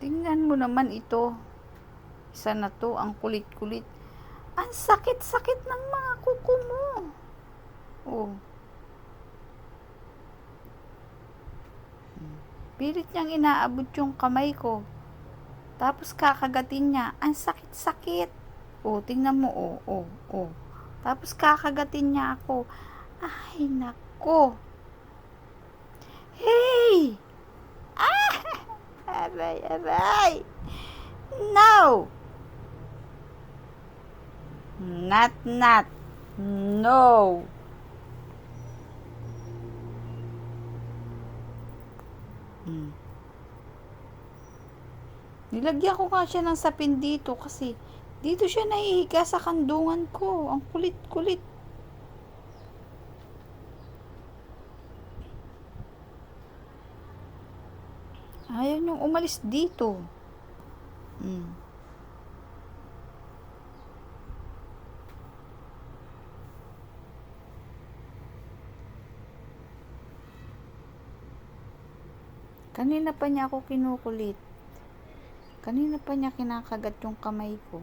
Tingnan mo naman ito. Isa na to, ang kulit-kulit. Ang sakit-sakit ng mga kuko mo. Oh. Pilit niyang inaabot yung kamay ko. Tapos kakagatin niya. Ang sakit-sakit. Oh, tingnan mo. Oh, oh, oh. Tapos kakagatin niya ako. Ay, nako. Hey! Aray, aray. No! Not, not. No. Hmm. Nilagyan ko nga siya ng sapin dito kasi dito siya nahihiga sa kandungan ko. Ang kulit-kulit. Ayaw niyong umalis dito. Hmm. Kanina pa niya ako kinukulit. Kanina pa niya kinakagat yung kamay ko.